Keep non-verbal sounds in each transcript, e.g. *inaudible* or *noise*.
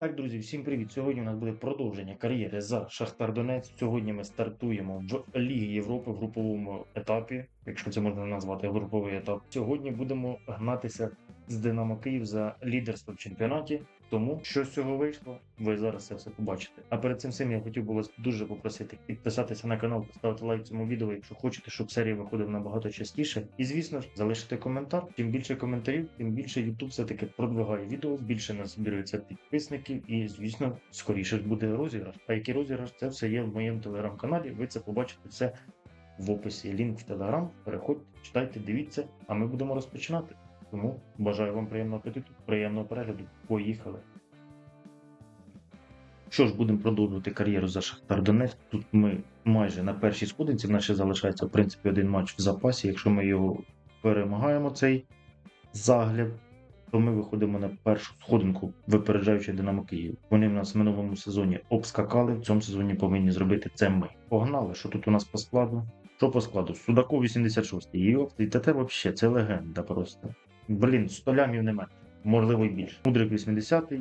Так, друзі, всім привіт! Сьогодні у нас буде продовження кар'єри за Шахтар Донець. Сьогодні ми стартуємо в Лігі Європи в груповому етапі, якщо це можна назвати груповий етап. Сьогодні будемо гнатися з Динамо Київ за лідерство в чемпіонаті. Тому що з цього вийшло, ви зараз це все побачите. А перед цим всім я хотів би вас дуже попросити підписатися на канал, поставити лайк цьому відео, якщо хочете, щоб серія виходила набагато частіше. І звісно ж, залишити коментар. Чим більше коментарів, тим більше YouTube все-таки продвигає відео, більше нас збирається підписників, і звісно, скоріше ж буде розіграш. А який розіграш, це все є в моєму телеграм-каналі. Ви це побачите все в описі. Лінк в телеграм. Переходьте, читайте, дивіться, а ми будемо розпочинати. Тому бажаю вам приємного апетиту, приємного перегляду. Поїхали. Що ж, будемо продовжувати кар'єру за Шахтар Донець. Тут ми майже на першій сходинці. В нас ще залишається в принципі один матч в запасі. Якщо ми його перемагаємо, цей загляд, то ми виходимо на першу сходинку, випереджаючи Динамо Київ. Вони в нас в минулому сезоні обскакали. В цьому сезоні повинні зробити це ми. Погнали, що тут у нас по складу? Що по складу? Судаков 86. Йоп, і те взагалі, це легенда просто. Блін, 100 лямів немає. Можливо, і більше. Мудрик 80-й,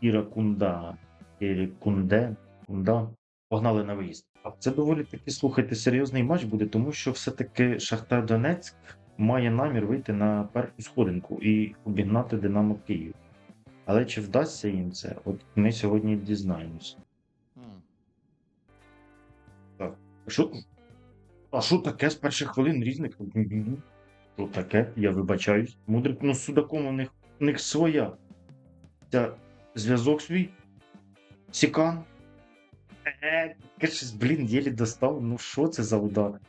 Іра Кунда, Ірі Кунде, Кунда. Погнали на виїзд. А це доволі таки, слухайте, серйозний матч буде, тому що все-таки Шахтар Донецьк має намір вийти на першу сходинку і обігнати Динамо Київ. Але чи вдасться їм це? От ми сьогодні дізнаємося. Так. А Що? А що таке з перших хвилин різних? Що таке? Я вибачаюсь. Мудрик, ну з судаком у них, у них своя. Ця зв'язок свій. Сікан. Е, блін, єлі достав. Ну що це за удар?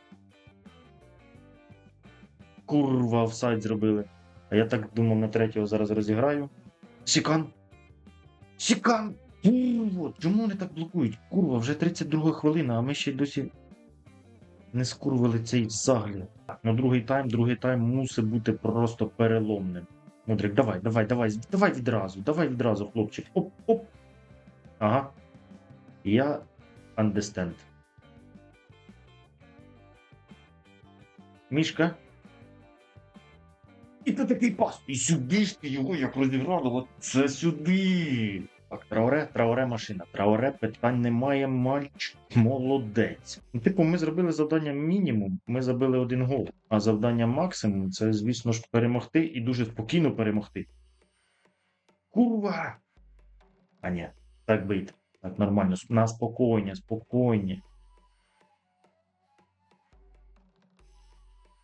Курва, офсайд зробили. А я так думав, на третього зараз розіграю. Сікан. Сікан! Курва! Чому вони так блокують? Курва, вже 32 хвилина, а ми ще й досі не скурвили цей загляд. Ну, другий тайм, другий тайм мусить бути просто переломним. Мудрик, давай, давай, давай, давай відразу, давай відразу, хлопчик. Оп, оп. Ага. Я understand. Мішка. І ти такий пас. І сюди ж ти його як розіграв, от це сюди. Так, Трауре, Трауре машина. Трауре питань немає, мальчик молодець. Ну, типу, ми зробили завдання мінімум, ми забили один гол. А завдання максимум це, звісно ж, перемогти і дуже спокійно перемогти. Курва! А ні, так бийте. Так, нормально. На спокійні, спокійні.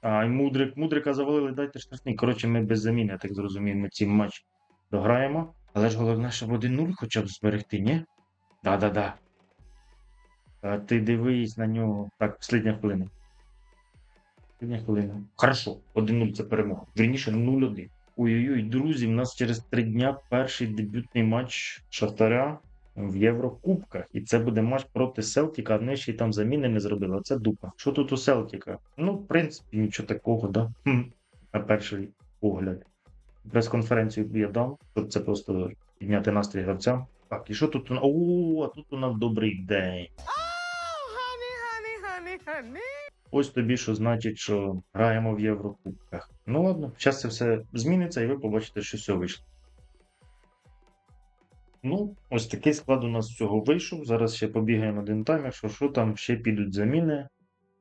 А, і мудрик, мудрика завалили, дайте штрафний. Коротше, ми без заміни, я так зрозумів, ми цей матч дограємо. Але ж головне, щоб 1-0 хоча б зберегти, ні? Да-да-да. Ти дивись на нього. Так, послідня хвилина. Послідня хвилина. Хорошо, 1-0 це перемога. Вірніше 0-1. Ой-ой-ой, друзі, в нас через три дня перший дебютний матч Шахтаря в Єврокубках. І це буде матч проти Селтіка, а ще й там заміни не зробили. Оце дупа. Що тут у Селтіка? Ну, в принципі, нічого такого, да? Хм. На перший погляд. Прес-конференцію я дам, щоб це просто підняти настрій гравцям. Так, і що тут? О, а тут у нас добрий день. Ось тобі, що значить, що граємо в Єврокубках. Ну ладно, зараз це все зміниться, і ви побачите, що все вийшло. Ну, ось такий склад у нас всього вийшов. Зараз ще побігаємо один тайм, якщо що там ще підуть заміни.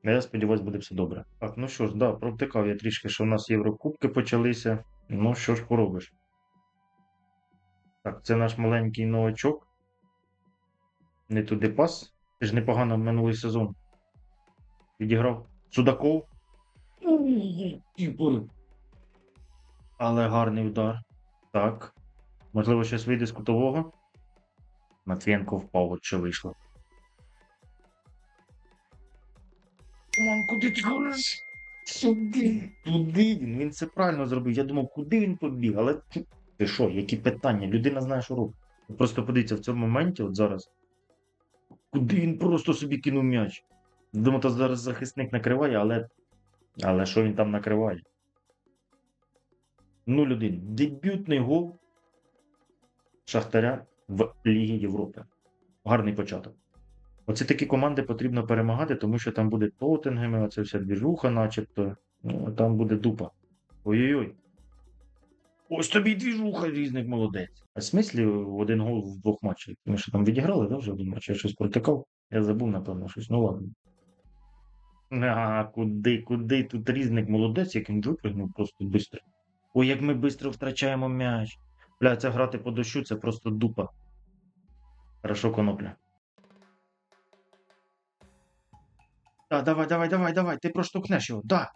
Я сподіваюся, буде все добре. Так, ну що ж, да, провтикав я трішки, що в нас Єврокубки почалися. Ну, що ж поробиш? Так, це наш маленький новачок. Не туди пас. Ти ж непогано в минулий сезон. Відіграв Судаков. Але гарний удар. Так. Можливо, щось вийде з кутового. Матвієнко впав, от що вийшло. Мам, куди ти ходиш? Сюди. Туди він. Він це правильно зробив. Я думав, куди він побіг, але ти що, які питання? Людина знає, що робить. Просто подивіться в цьому моменті, от зараз. Куди він просто собі кинув м'яч? Думаю, то зараз захисник накриває, але. Але що він там накриває? 0-1. Дебютний гол Шахтаря в Лігі Європи. Гарний початок. Оце такі команди потрібно перемагати, тому що там буде Тоттенгеми, оце вся двіжуха, начебто. Ну, там буде дупа. Ой-ой-ой. Ось тобі двіжуха різник молодець. А в смислі один гол в двох матчах? Ми що там відіграли, да, вже один матч? Я щось протикав. Я забув, напевно, щось. Ну ладно. А, куди, куди? Тут різник молодець, як він випрыгнув просто швидко. Ой, як ми швидко втрачаємо м'яч. Бля, це грати по дощу, це просто дупа. Хорошо, конопля. Да, давай, давай, давай, давай, ти проштовхнеш його. Да.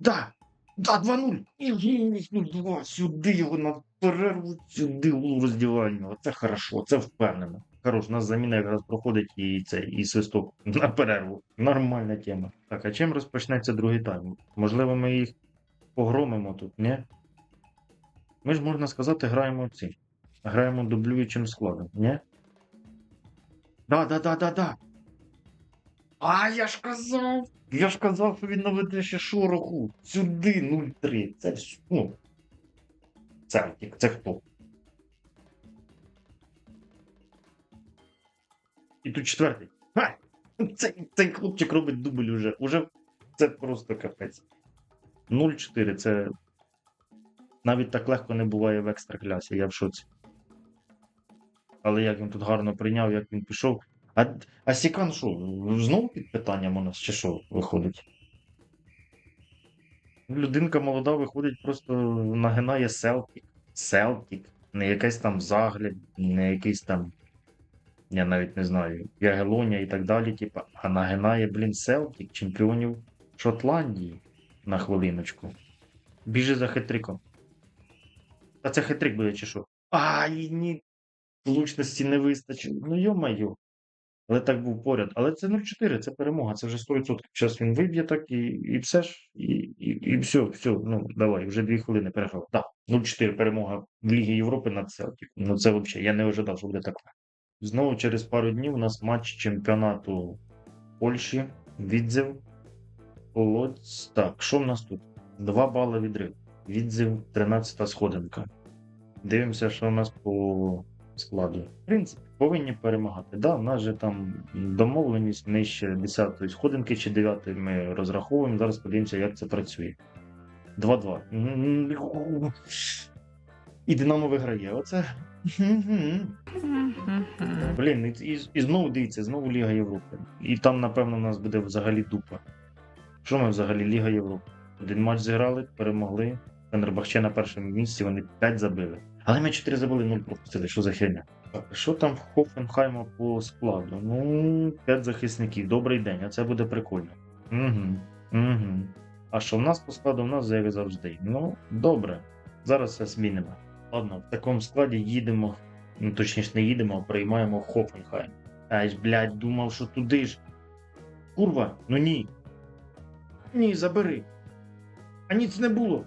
Да. Да, 2-0. Ігініс, ну, два. Сюди його на перерву, сюди у роздівальню. Оце хорошо, це впевнено. Хорош, у нас заміна якраз проходить і це, і свисток *laughs* на перерву. Нормальна тема. Так, а чим розпочнеться другий тайм? Можливо, ми їх погромимо тут, ні? Ми ж можна сказати, граємо ці. Граємо дублюючим складом, ні? Да, да, да, да, да. А я ж казав! Я ж казав, що він наведе ще шороху. Сюди 0-3. Це ж, ну. Центик, це хто? І тут четвертий. Ха! Цей, цей хлопчик робить дубль уже. Уже це просто капець. 0-4 це. Навіть так легко не буває в екстраклясі, я в шоці. Але як він тут гарно прийняв, як він пішов. А, а Сікан що, знову під питанням у нас, чи що виходить? Людинка молода виходить, просто нагинає Селтік. Селтік. Не якийсь там загляд, не якийсь там. Я навіть не знаю, Ягелоня і так далі, типа, а нагинає, блін, Селтік, чемпіонів Шотландії на хвилиночку. Біжи за хитриком. А це хитрик буде, чи що? Ай, ні. Влучності не вистачило. Ну йо-майо. Але так був поряд. Але це 0-4, це перемога, це вже 100%. Зараз він виб'є так і, і все ж, і, і, і все, все, ну давай, вже дві хвилини переграв. Так, 0-4 перемога в Лігі Європи над Селтік. Ну це взагалі, я не ожидав, що буде так. Знову через пару днів у нас матч чемпіонату Польщі, відзив. Лоць. Так, що в нас тут? Два бали відрив. Відзив 13 сходинка. Дивимося, що у нас по складу. В принципі, повинні перемагати. Да, у нас же там домовленість нижче 10-ї сходинки чи 9-ї ми розраховуємо. Зараз подивимося, як це працює. 2-2. І Динамо виграє. Оце. Блін, і, і, і знову дивіться, знову Ліга Європи. І там, напевно, у нас буде взагалі дупа. Що ми взагалі Ліга Європи? Один матч зіграли, перемогли. Фенербахче на першому місці, вони 5 забили. Але ми 4 забили, 0 пропустили. Що за херня? Що там в Хофенхайма по складу? Ну, 5 захисників. Добрий день, а це буде прикольно. Угу. Угу. А що в нас по складу? У нас як завжди. Ну, добре. Зараз все змінимо. Ладно, в такому складі їдемо. Ну, точніше, не їдемо, а приймаємо Хофенхайм. Ай блядь, думав, що туди ж. Курва, ну ні. Ні, забери. А ніц не було.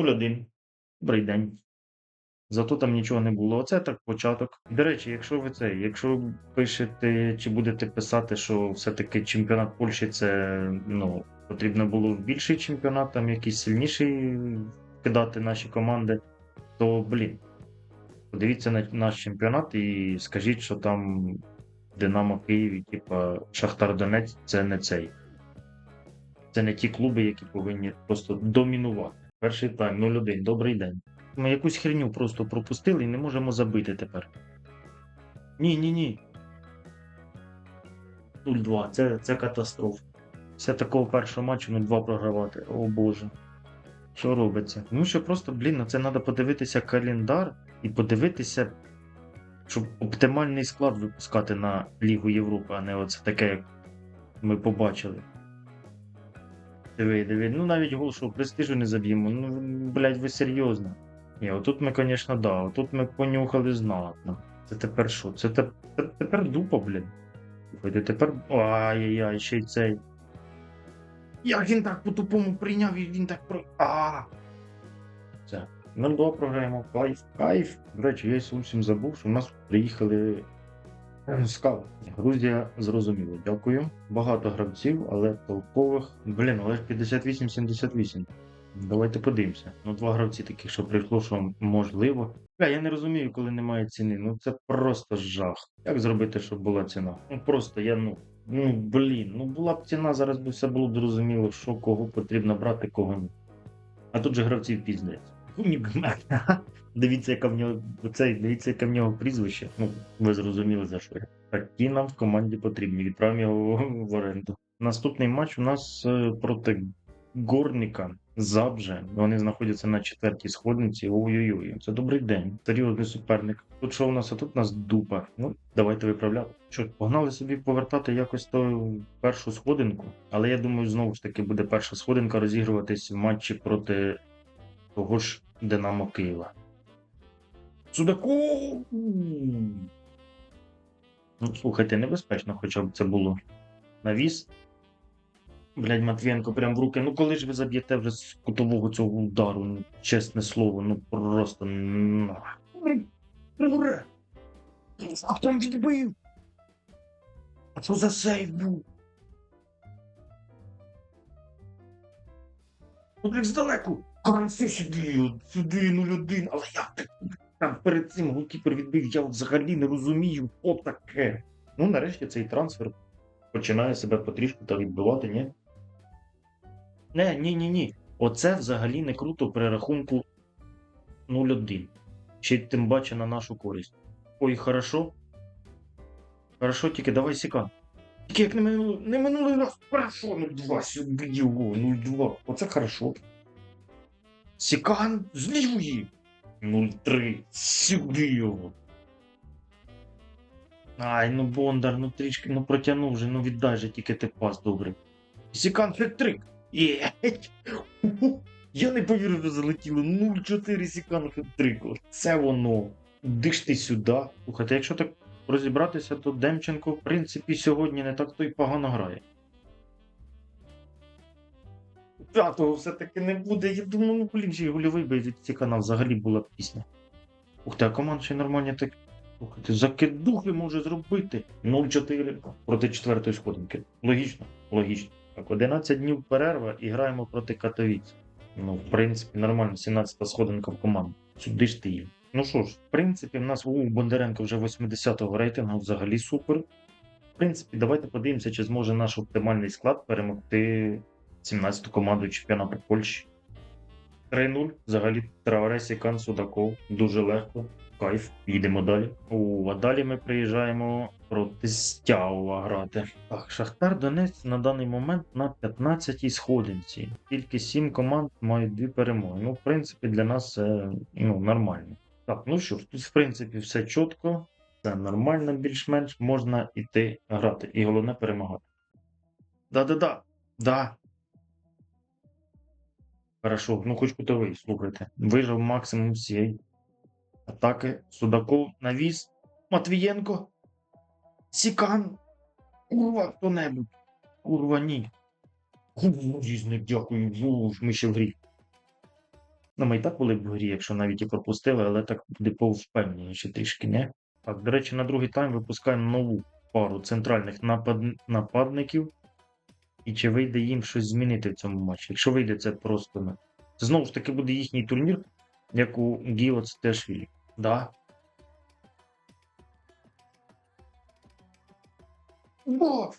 0-1. Добрий день. Зато там нічого не було. Оце так початок. До речі, якщо ви це, якщо ви пишете чи будете писати, що все-таки чемпіонат Польщі це ну, потрібно було в більший чемпіонат, там якийсь сильніший кидати наші команди, то блін. Подивіться на наш чемпіонат і скажіть, що там Динамо Київ типа Шахтар Донець це не цей. Це не ті клуби, які повинні просто домінувати. Перший тайм 0-1. Добрий день. Ми якусь херню просто пропустили і не можемо забити тепер. Ні, ні, ні. 0-2. Це, це катастрофа. Все такого першого матчу 0-2 програвати. О Боже. Що робиться? Тому що просто, блін, на це треба подивитися календар і подивитися, щоб оптимальний склад випускати на Лігу Європи, а не оце таке, як ми побачили. Диви, диви, ну навіть гол, престижу не заб'ємо. Ну, блядь, ви серйозно. Ні, отут ми, звісно, да, отут ми понюхали знатно. Це тепер що? Це теп- тепер дупа, блін. Слухайте, тепер. Ай-яй-яй, ще й цей. Як він так по-тупому прийняв і він так про. А! Все. 0-2 програємо. Кайф, кайф. До речі, я зовсім забув, що в нас приїхали скаут. Грузія зрозуміло, дякую. Багато гравців, але толкових. Блін, але ж 58-78. Давайте подивимося. Ну, два гравці таких, що прийшло, що можливо. Бля, я не розумію, коли немає ціни. Ну це просто жах. Як зробити, щоб була ціна? Ну просто я ну. Ну блін, ну була б ціна, зараз би все було б зрозуміло, що кого потрібно брати, кого ні. А тут же гравців піздець. *laughs* Дивіться, яка в нього цей, дивіться, яке в нього прізвище. Ну, ви зрозуміли за що я. Такі нам в команді потрібні. Відправимо його в оренду. Наступний матч у нас е, проти Горніка. Забже. Вони знаходяться на четвертій сходниці. Ой-ой-ой, це добрий день. Серйозний суперник. Тут що у нас, а тут у нас дупа. Ну, давайте виправляти. Що, погнали собі повертати якось ту першу сходинку. Але я думаю, знову ж таки буде перша сходинка розігруватись в матчі проти того ж Динамо Києва. Судаку! Ну, слухайте, небезпечно, хоча б це було. Навіс. Блядь, Матвієнко прям в руки. Ну коли ж ви заб'єте вже з кутового цього удару, ну, чесне слово, ну просто. А хто відбив? А що за сейв був? Ну, здалеку. Каранці сюди, сюди 0-1, але як так? Там перед цим голкіпер відбив, я взагалі не розумію, що таке. Ну, нарешті цей трансфер починає себе потрішку та відбивати, ні? Не, ні, ні, ні. Оце взагалі не круто при рахунку 0-1. Ще тим паче на нашу користь. Ой, хорошо. Хорошо, тільки давай сіка. Тільки як не минулий, не минулий раз. Хорошо, 0-2, сюди його, 0-2. Оце хорошо. Сікан з лівої. 0-3. Сюди його. Ай, ну Бондар, ну трішки, ну протягнув же, ну віддай же тільки ти пас добрий. Сікан хет-трик. Я не повірив, що залетіло 0-4 Сікан хет-трик. Це воно. Диш ти сюди. Слухайте, якщо так розібратися, то Демченко, в принципі, сьогодні не так то й погано грає. П'ятого все-таки не буде. Я думаю, ну блін, ще й гольовий би від Сікана взагалі була пісня. Ух ти, а команда ще нормальні так. Слухайте, закидухи може зробити 0-4 проти четвертої сходинки. Логічно, логічно. Так, 11 днів перерва і граємо проти Катовіць. Ну, в принципі, нормально, 17-та сходинка в команду. Сюди ж ти їм. Ну що ж, в принципі, в нас у Бондаренко вже 80-го рейтингу взагалі супер. В принципі, давайте подивимося, чи зможе наш оптимальний склад перемогти 17-ту команду чемпіонату Польщі. 3-0. Взагалі Траоре, Сікан, Судаков. Дуже легко. Кайф. Їдемо далі. О, а далі ми приїжджаємо проти Стяува грати. Так, Шахтар Донець на даний момент на 15-й сходинці. Тільки 7 команд мають дві перемоги. Ну, в принципі, для нас це ну, нормально. Так, ну що ж, тут в принципі все чітко, все нормально, більш-менш можна йти грати. І головне перемагати. Да-да-да. Да. Хорошо, ну хоч кутовий, слухайте. Вижив максимум всієї атаки. Судаков навіс. Матвієнко. Сікан. Курва, хто-небудь. Курва, ні. Різник, дякую. Вуж, ми ще в грі. Ну, ми і так були б в грі, якщо навіть і пропустили, але так буде повпевненіше трішки, не? Так, до речі, на другий тайм випускаємо нову пару центральних напад... нападників. І чи вийде їм щось змінити в цьому матчі? Якщо вийде, це просто не. Це знову ж таки буде їхній турнір, як у Гіо Цтешвілі. Да. О!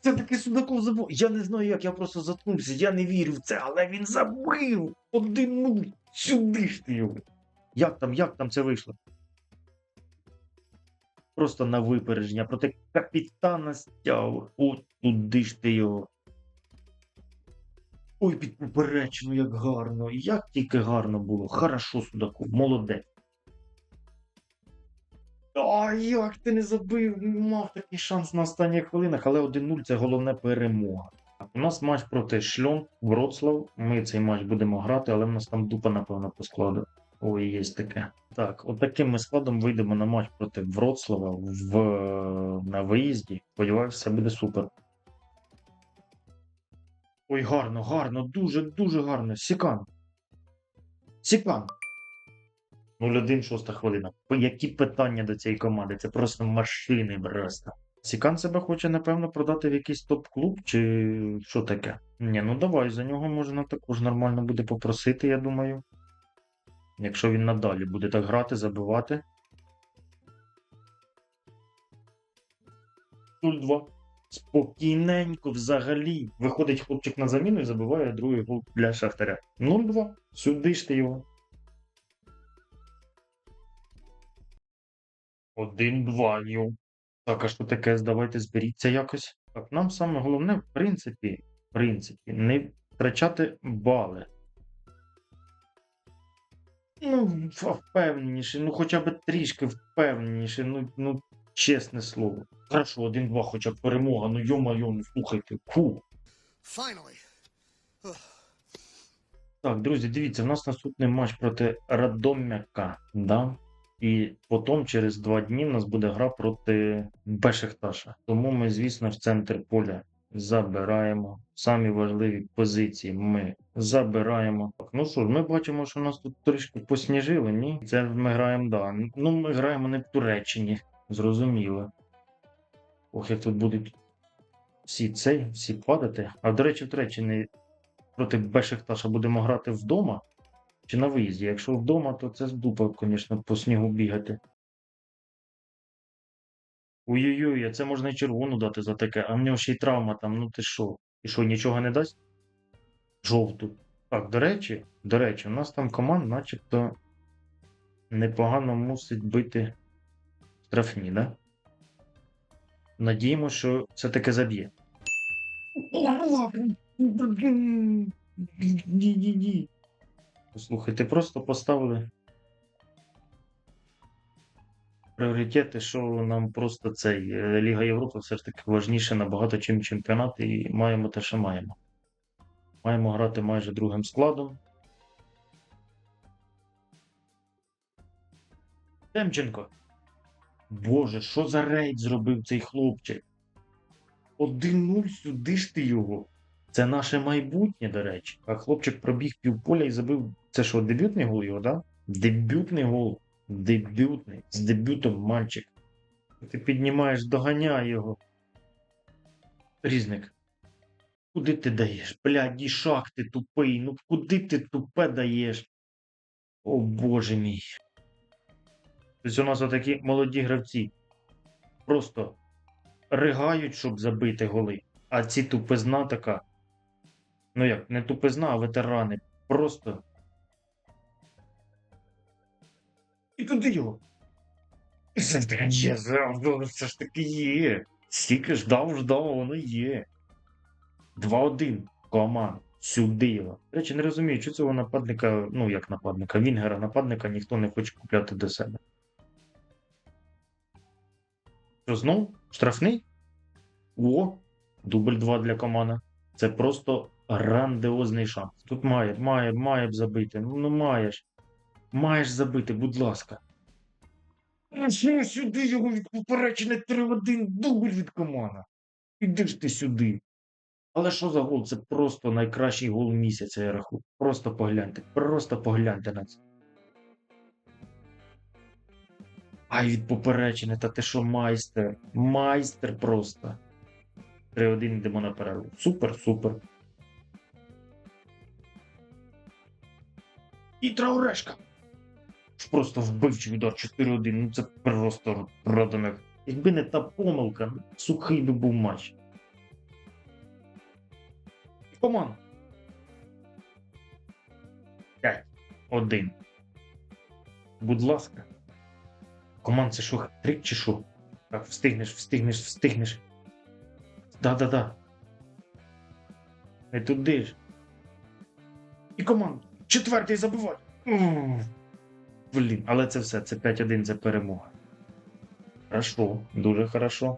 Це таки Судаков забув. Я не знаю, як я просто заткнувся. Я не вірю в це, але він забив! Один нуль. Сюди ж ти його. Як там, як там це вийшло? Просто на випередження проти капітана стяв. От туди ж ти його. Ой, під поперечину, як гарно. Як тільки гарно було. Хорошо, Судаков, молодець. А як ти не забив? Мав такий шанс на останніх хвилинах, але 1-0 це головне перемога. У нас матч проти Шльон, Вроцлав. Ми цей матч будемо грати, але в нас там дупа, напевно, по складу. Ой, є таке. Так, от ми складом вийдемо на матч проти Вроцлава в... на виїзді. Сподіваюся, все буде супер. Ой, гарно, гарно, дуже, дуже гарно. Сікан. Сікан. 0-1, шоста хвилина. Які питання до цієї команди? Це просто машини просто. Сікан себе хоче, напевно, продати в якийсь топ-клуб, чи що таке? Ні, ну давай, за нього можна також нормально буде попросити, я думаю. Якщо він надалі буде так грати, забивати. 0-2. Спокійненько взагалі. Виходить хлопчик на заміну і забиває другий гол для Шахтаря. 0-2. Сюди ж ти його. 1-2 йо. Так, а що таке? Давайте зберіться якось. Так, нам саме головне, в принципі, в принципі, не втрачати бали. Ну, впевненіше, ну хоча б трішки впевненіше, ну, ну чесне слово. Хорошо, 1-2 хоча б перемога, ну йо-майо, ну слухайте, фу. Так, друзі, дивіться, в нас наступний матч проти Радомяка, да? І потім через два дні в нас буде гра проти Бешикташа. Тому ми, звісно, в центр поля забираємо. Самі важливі позиції ми забираємо. Так, ну що ж, ми бачимо, що нас тут трішки посніжило, ні? Це ми граємо, да. Ну, ми граємо не в Туреччині, зрозуміло. Ох, як тут будуть всі цей, всі падати. А до речі, в Туреччині проти Бешикташа будемо грати вдома чи на виїзді. Якщо вдома, то це з звісно, по снігу бігати. Ой-ой-ой, а це можна і червону дати за таке, а в нього ще й травма там, ну ти що? І що, нічого не дасть? Жовту. Так, до речі, до речі, у нас там команд начебто непогано мусить бити штрафні, да? Надіємо, що все-таки заб'є. Ні-ні-ні. Послухайте, просто поставили пріоритети, що нам просто цей е, Ліга Європи все ж таки важніше набагато, чим чемпіонат, і маємо те, що маємо. Маємо грати майже другим складом. Демченко. Боже, що за рейд зробив цей хлопчик? 1-0 сюди ж ти його. Це наше майбутнє, до речі. А хлопчик пробіг півполя і забив. Це що, дебютний гол його, да? Дебютний гол. Дебютний. З дебютом мальчик. Ти піднімаєш, доганяй його. Різник. Куди ти даєш? Блядь, ти тупий. Ну куди ти тупе даєш? О боже мій. Тобто у нас отакі молоді гравці. Просто ригають, щоб забити голи. А ці тупизна така. Ну як, не тупизна, а ветерани. Просто. І туди його. Це ж ж таки є. Стільки ждав, ждав, воно є. 2-1 команд. Сюди його. До речі, не розумію, що цього нападника, ну як нападника, Вінгера нападника ніхто не хоче купляти до себе. Знов? Штрафний? О, дубль 2 для команда. Це просто грандіозний шанс. Тут має, має, має б забити. Ну, ну маєш. Маєш забити, будь ласка. Ну, сюди його від поперечини 3-1 дубль від команда. Іди ж ти сюди. Але що за гол? Це просто найкращий гол місяця, я рахую. Просто погляньте, просто погляньте на це. Ай, від поперечини, та ти що майстер? Майстер просто. 3-1 йдемо на перерву. Супер, супер. І траурешка. Просто вбивчий удар 4-1. Ну це просто проданих. Якби не та помилка, сухий би був матч. Команд. 5. 1. Будь ласка. Команд, це що, трик чи що? Так, встигнеш, встигнеш, встигнеш. Да-да-да. Не туди ж. І команд. Четвертий забивай. Блін, але це все, це 5-1, це перемога. Хорошо, дуже хорошо.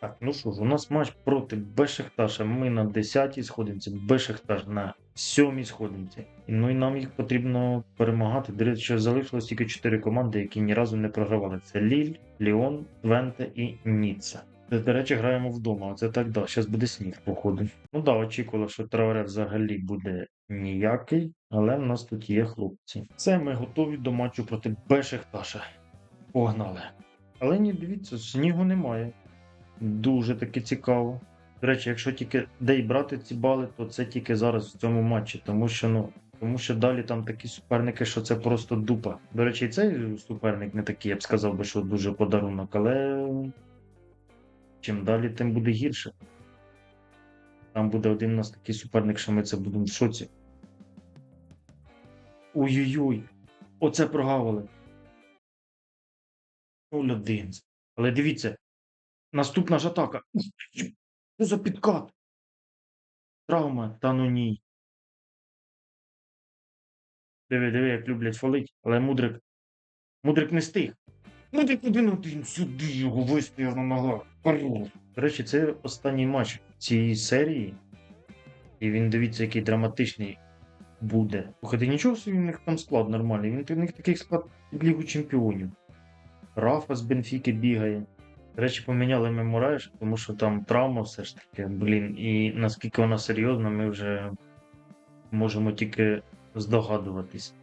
Так, ну що ж, у нас матч проти Бешикташа. Ми на 10-й сходинці, Бешикташ на 7-й сходинці. Ну і нам їх потрібно перемагати. До речі, залишилось тільки 4 команди, які ні разу не програвали. Це Ліль, Ліон, Твенте і Ніцца. Це, До речі, граємо вдома. Оце так, да. Зараз буде сніг, походу. Ну да, очікувала, що Траоре взагалі буде ніякий, але в нас тут є хлопці. Це ми готові до матчу проти Бешикташа. Погнали. Але ні, дивіться, снігу немає. Дуже таки цікаво. До речі, якщо тільки де й брати ці бали, то це тільки зараз в цьому матчі, тому що ну. Тому що далі там такі суперники, що це просто дупа. До речі, і цей суперник не такий, я б сказав би, що дуже подарунок, але чим далі, тим буде гірше. Там буде один у нас такий суперник, що ми це будемо в шоці. Ой-ой-ой! Оце прогавили. 0-1. Але дивіться, наступна ж атака. Що за підкат? Травма, та ну ні. Диви, диви, як люблять фалить, але мудрик. Мудрик не стиг. Мудрик один один сюди його вистояв на ногах. До речі, це останній матч цієї серії. І він дивіться, який драматичний буде. Слухайте, нічого собі в них там склад нормальний. Він у них такий склад під Лігу Чемпіонів. Рафа з Бенфіки бігає. Речі, поміняли Меморайш, тому що там травма все ж таки, блін. І наскільки вона серйозна, ми вже можемо тільки здогадуватись.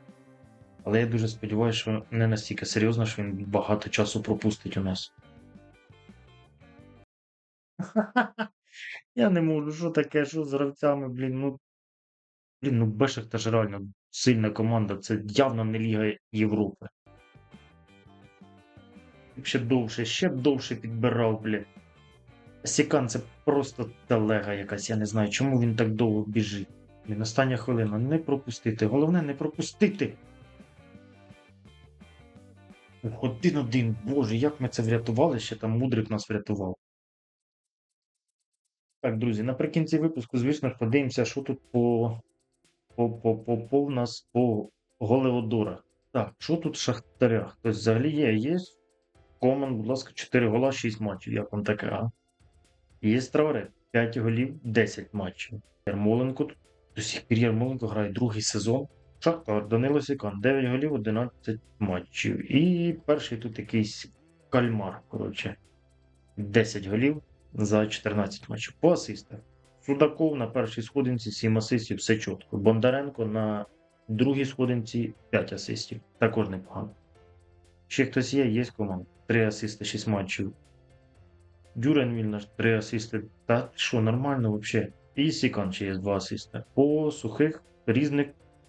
Але я дуже сподіваюся, що не настільки серйозно, що він багато часу пропустить у нас. Я не можу, що таке, що з гравцями, блін, ну. Блін, ну Бешикташ реально сильна команда, це явно не Ліга Європи. Ще довше, ще довше підбирав, блін. Сікан це просто телега якась, я не знаю, чому він так довго біжить. Блін, остання хвилина, не пропустити. Головне не пропустити. Один-один, боже, як ми це врятували, ще там мудрик нас врятував. Так, друзі, наприкінці випуску, звісно ж, подивимося, що тут по, по, по, по, по в нас по голеодорах. Так, що тут в шахтарях? Тобто взагалі є, є. Коман, будь ласка, 4 гола, 6 матчів. Як вам таке, а? Є Траоре, 5 голів, 10 матчів. Ярмоленко до сих пір Ярмоленко грає другий сезон. Шахтар, Данило Сікан, 9 голів, 11 матчів. І перший тут якийсь кальмар, коротше. 10 голів за 14 матчів. По асистах. Судаков на першій сходинці 7 асистів, все чітко. Бондаренко на другій сходинці 5 асистів. Також непогано. Ще хтось є, є команда. 3 асисти, 6 матчів. Дюрен Вільнаш, 3 асисти. Та що, нормально взагалі. І Сікан ще є 2 асисти. По сухих різних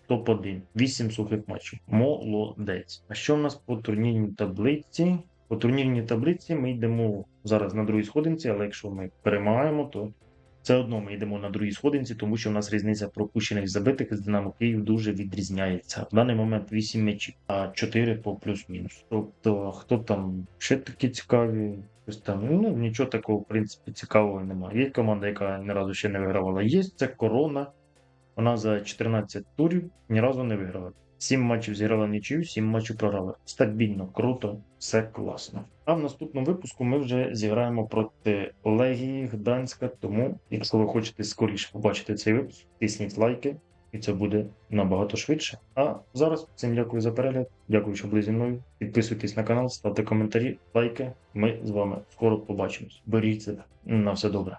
топ-1. 8 сухих матчів. Молодець. А що в нас по турнірній таблиці? По турнірній таблиці ми йдемо зараз на другій сходинці, але якщо ми перемагаємо, то все одно ми йдемо на другій сходинці, тому що в нас різниця пропущених забитих з Динамо Київ дуже відрізняється. В даний момент 8 м'ячів, а 4 по плюс-мінус. Тобто, хто там ще такі цікаві, Ось там, ну нічого такого, в принципі, цікавого немає. Є команда, яка ні разу ще не вигравала. Є це корона. Вона за 14 турів ні разу не виграла. 7 матчів зіграла нічию, 7 матчів програла. Стабільно, круто, все класно. А в наступному випуску ми вже зіграємо проти Легії Гданська. Тому, якщо ви хочете скоріше побачити цей випуск, тисніть лайки, і це буде набагато швидше. А зараз всім дякую за перегляд. Дякую, що були зі мною. Підписуйтесь на канал, ставте коментарі, лайки. Ми з вами скоро побачимось. Беріть себе. На все добре.